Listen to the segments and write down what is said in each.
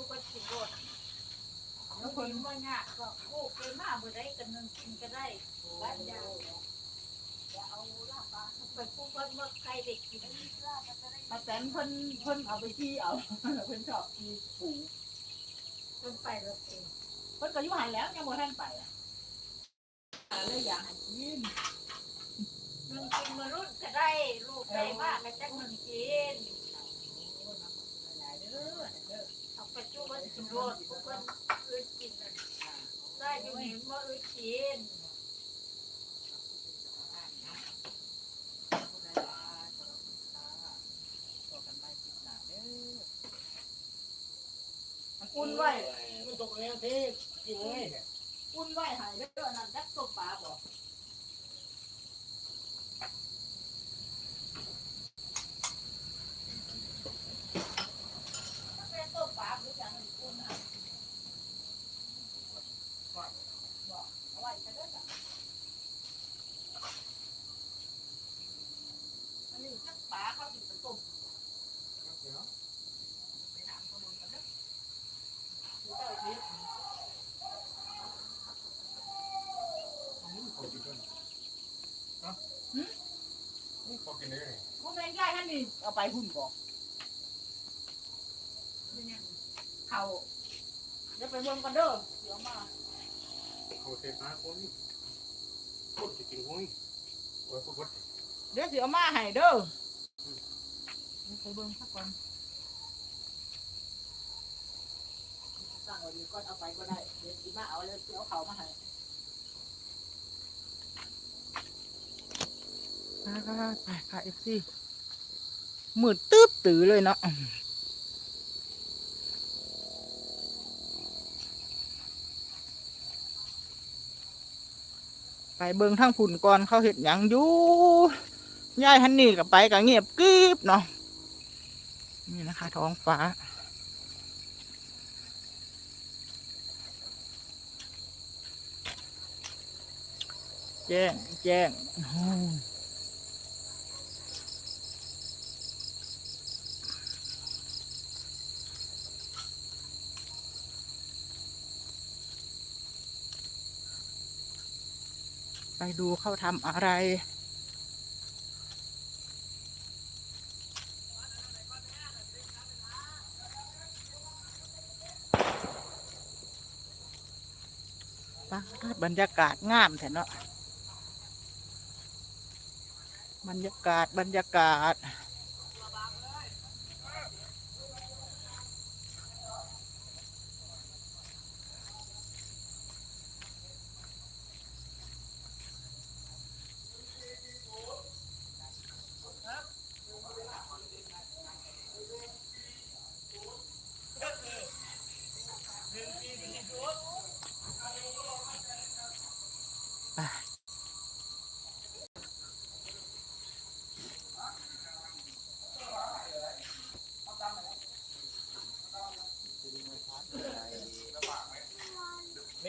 ทุกคนกินโดดแล้วคนว่ายากก็โอ้เกินมากเมื่อได้กันนึงกินก็ได้บ้านยาวอย่าเอาลาบปลาไปพูดเพิ่นเมื่อใครเด็กกินลาบมันจะได้มาแตนเพิ่นเพิ่นเอาไปที่เอาเพิ่นชอบที่ปูเพิ่นไปแล้วเองเพิ่นก็อยู่หันแล้วยังบ่ทันไปอะเลยอยากให้กินมึงกินมารุ่นก็ได้ลูกได้มากก็จักมึงกิน หลายๆเด้อเด้อ เอาไปจุ่ม กินโดดพวกเพิ่นอื่นกินนั่นได้อยู่เห็นว่าอื่นกินอุ่นไว้มันตกแล้วที่กินไงเนี่ยอุ่นไว้ให้เด้อนั่นจักต้มปลาบ่เป็นต้มปลาหรือจังอุ่นให้บอกเอาไว้ซะเด้อจ้ะอันนี้จักปลาเขาสิไปต้มไปถามคนนู้นกันเด้อ ดูเอกินด้วยนะขอกินได้ไงพกยายท่านนี่เอาไปหุ่นบอกเป็นยังเขาเดี๋ยวไปเบิ่งกันเด้อเดี๋ยวมาเขาเทปาคนคนจะกินห้อยโอ้ยพูดเดี๋ยวเสิเอามาให้เด้อเดี๋ยวไปเบิ่งสักก่อน สั่งไว้ดีก่อนเอาไปก็ได้เดี๋ยวสิมาเอาแล้วสิเอาเขามาให้ไปค่ะเอฟซีมืดตึ๊บตื้อเลยเนาะไปเบิงทั้งผุ่นก่อนเขาเห็ดหยังอยู่ยายฮันนี่กับไปกับเงียบกริบเนาะนี่นะคะ ท้องฟ้า แจ้ง แจ้งไปดูเขาทำอะไร บรรยากาศงามแท้เนาะ บรรยากาศบรรยากาศ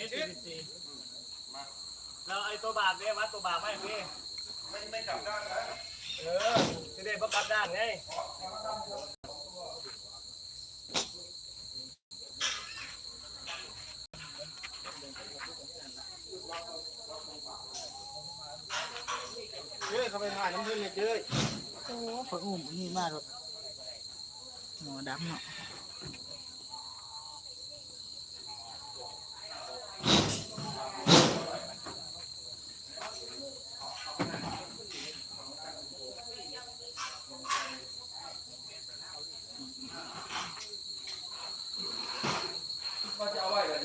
ตรสี่สิบสี่เราไอ้ตัวบาทเนี่ยวัดตัวบาทไหมพี่ไม่ไม่กลับด้านนะเออจะได้ประกับด้านไงเจ้ยเขาไปถ่ายน้ำพึ่งเลยเจ้ยโอ้เพิ่งอุ้มนี่มากเลยหมอดำเนาะ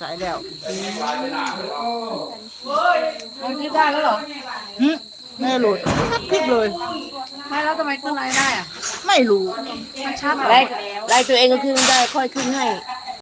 สายแล้วมันคิดได้แล้วเหรอหึแม่หลุดพลิกเลย ไม่แล้วทำไมขึ้นไลน์ได้อะไม่รู้ มันชัดเหรอไล่ไล่ตัวเองก็ขึ้นได้ค่อยขึ้นให้อ